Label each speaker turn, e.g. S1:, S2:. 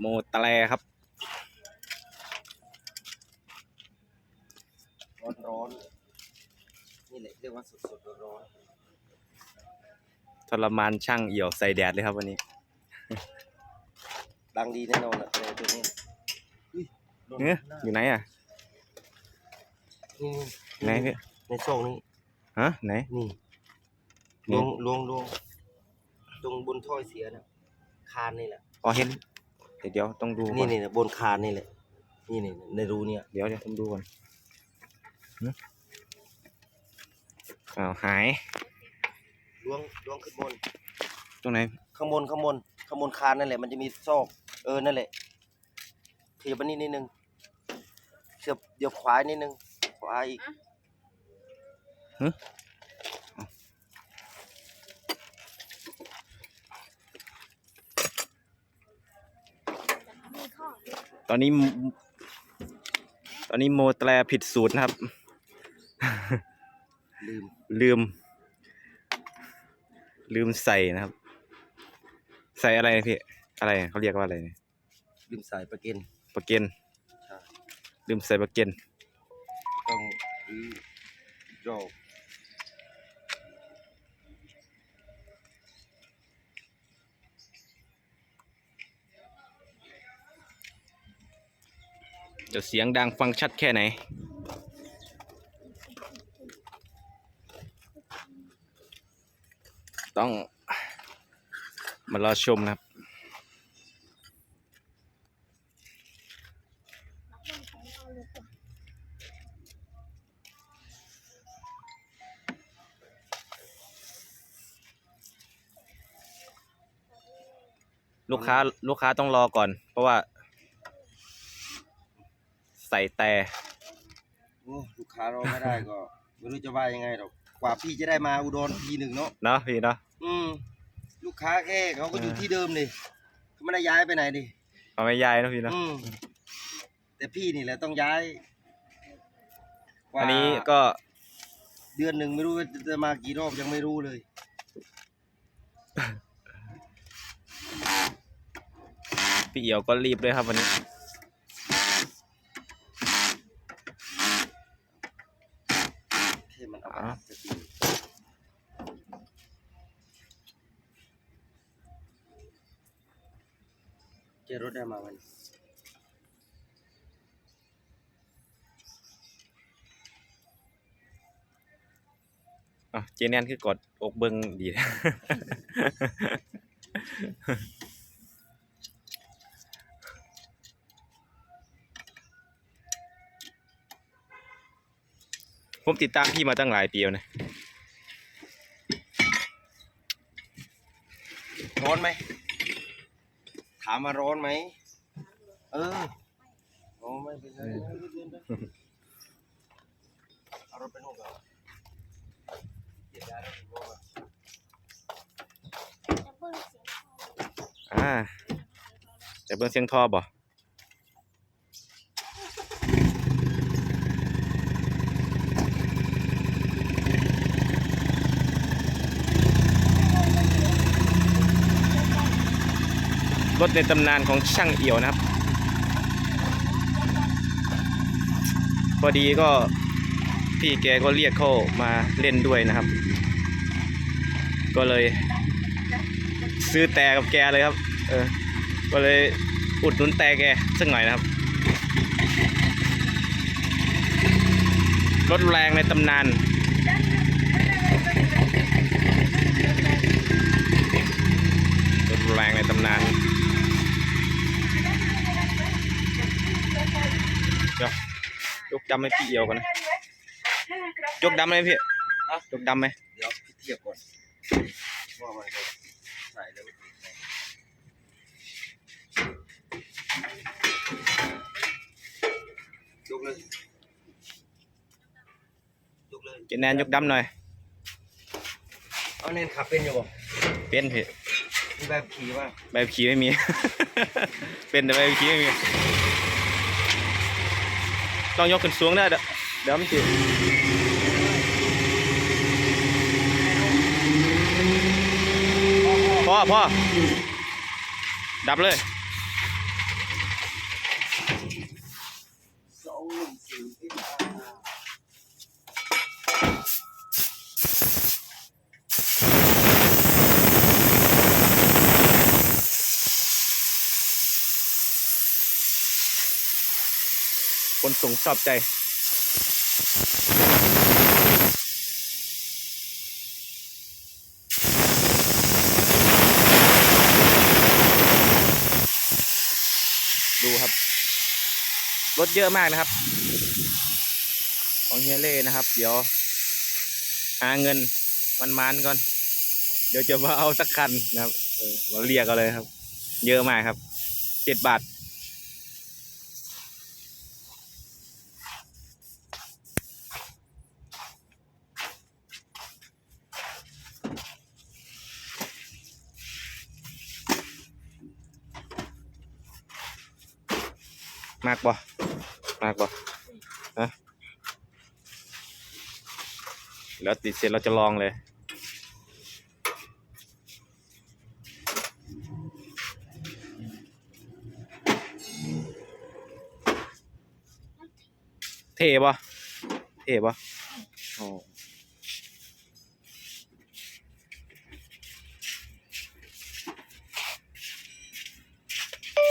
S1: โมแตรครับ
S2: ร้อนร้อนนี่แหละเรียกว่าสดสดร้อน
S1: ทรมานช่างเอี่ยวใส่แดดเลยครับวันนี้
S2: ๆดังดีแน่นอนอะเลยตัวนี้อุ้ยโดน
S1: เนี่ย
S2: หน้า
S1: อยู่ไหนอะ
S2: นี่
S1: ไหนพี่
S2: ในช่องนี้
S1: ฮะไหน
S2: นี่
S1: นี่
S2: ลวงลวงลวงตรงบนถ้อยเสียนะคานนี่แหละ
S1: อ๋อเห็น เดี๋ยวเดี๋ยวต้องดูก่
S2: นี่
S1: อน
S2: นี่นะบนคานนี่แหละนี่นี่ในรูเนี่ย
S1: เดี๋ยวเดี๋ยวผมดูก่อนหึอ้าวหาย
S2: ล้วงล้วงขึ้นบน
S1: ตรงไหน
S2: ข้างบนข้างบนข้างบนคานนั่นแหละมันจะมีซอกเออนั่นแหละขยับไปนิดนิดนึงเสียบเดี๋ยวขวานิดนึงขวาอีก
S1: ตอนนี้ ตอนนี้โมแตรผิดสูตรนะครับ
S2: ลืม
S1: ลืม ลืมใส่นะครับ ใส่อะไรนะพี่ อะไรเขาเรียกว่าอะไรเนี่ย
S2: ลืมสายประเก็น
S1: ปลาเกน
S2: ใช่
S1: ลืมใส่ปลาเกน
S2: ต้องรื้อ
S1: จะเสียงดังฟังชัดแค่ไหน ต้องมารอชมนะครับลูกค้าลูกค้าต้องรอก่อน เพราะว่า ใส่แต่
S2: โอ้ลูกค้ารอไม่ได้ก็ ไม่รู้จะว่ายังไงหรอกกว่าพี่จะได้มาอุดรทีหนึ่งเนาะ
S1: เนาะพี่เนาะ
S2: อืมลูกค้าแค่เขาก็อยู่
S1: เออ
S2: ที่เดิมเลยเขาไม่ได้ย้ายไปไหนดิ
S1: เอาไม่ยายเนาะพี่เนาะ
S2: อืมแต่พี่นี่แหละต้องย้ายกว่า
S1: อันนี้ก็
S2: เดือนหนึ่งไม่รู้ว่าจะมากี่รอบยังไม่รู้เลย
S1: พี่เอี่ยวก็รีบด้วยครับวันนี้
S2: แค่มันเอา
S1: อ๋อ
S2: จะดีเจอรถได้มาวัน
S1: อะเจแนนคือกดอกเบิงดี ผมติดตามพี่มาตั้งหลายปีแล้วนะ
S2: ร้อนไหม ถามมาร้อนไหม เออโอ้ไม่เป็นไรเอารถไปนู่นก่อนเดี๋ยวย้ายรถไปนู่นก่อน
S1: อ่าแต่เบิ้งเสียงทอบ่ รถในตำนานของช่างเอี่ยวนะครับ พอดีก็พี่แกก็เรียกเข้ามาเล่นด้วยนะครับ ก็เลย ซื้อแต่กับแกเลยครับ เออ ก็เลยอุดหนุนแต่แกสักหน่อยนะครับ รถแรงในตำนาน ดำให้พี่เอียวก่อนนะยกดำไหมพี่อะยกดำไหม
S2: เดี๋ยวพี่เทียบก่อนว่ามันจะใส่แล้วยกเลยยกเลย
S1: เจแนนยกดำหน่อย
S2: เอาเน้นขับเป็นอยู่บ่
S1: เป็นพี่
S2: มีแบบขี่ป่ะ
S1: ใบขับขี่ไม่มี เป็นแต่ใบขับขี่ไม่มี ต้องยกขึ้นสูงได้เดี๋ยวมันติพ่อพ่อดับเลย คนส่งชอบใจ ดูครับ รถเยอะมากนะครับ ของเฮียเล่นะครับ เดี๋ยว หาเงินมันมานก่อน เดี๋ยวจะมาเอาสักคันนะครับเออมาเรียกเอาเลยครับ เยอะมากครับ เจ็ดบาท มากบ่มากบ่ฮะแล้วติดเสร็จเราจะลองเลย เท่ปะเท่ปะโอ้